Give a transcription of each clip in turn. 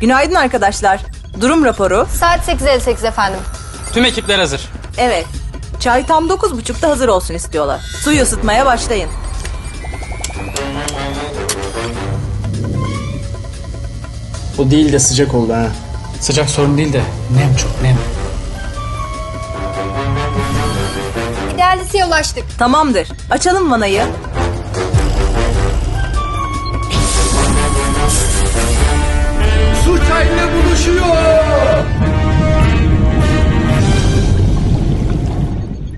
Günaydın arkadaşlar. Durum raporu. Saat 8.58 efendim. Tüm ekipler hazır. Evet. Çay tam 9.30'da hazır olsun istiyorlar. Suyu ısıtmaya başlayın. O değil de sıcak oldu ha. Sıcak sorun değil de nem çok nem. İdealisiye ulaştık. Tamamdır. Açalım vanayı.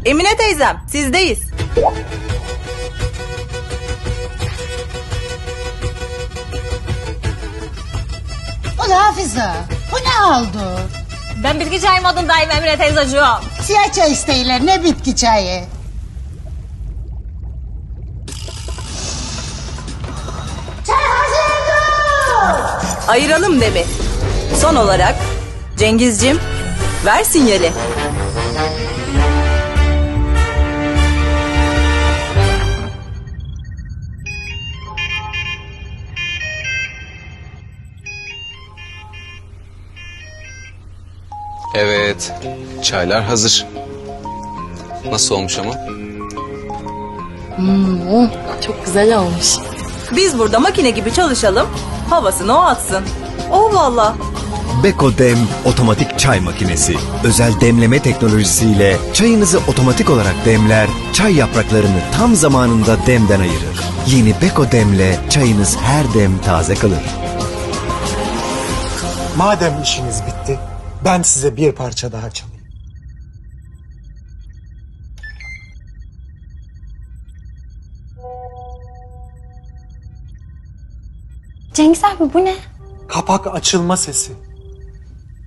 Emine teyzem sizdeyiz. Ulan Hafize, bu ne oldu? Ben bitki çay modundayım Emine teyzeciğim. Siyah çay isteyler, ne bitki çayı? Ayıralım Demir. Son olarak Cengizcim ver sinyali. Evet. Çaylar hazır. Nasıl olmuş ama? Çok güzel olmuş. Biz burada makine gibi çalışalım. Havasını o atsın. Oh valla. Beko Dem otomatik çay makinesi. Özel demleme teknolojisiyle çayınızı otomatik olarak demler, çay yapraklarını tam zamanında demden ayırır. Yeni Beko Dem'le çayınız her dem taze kalır. Madem işiniz bitti, ben size bir parça daha çalayım. Cengiz abi bu ne? Kapak açılma sesi.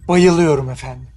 Bayılıyorum efendim.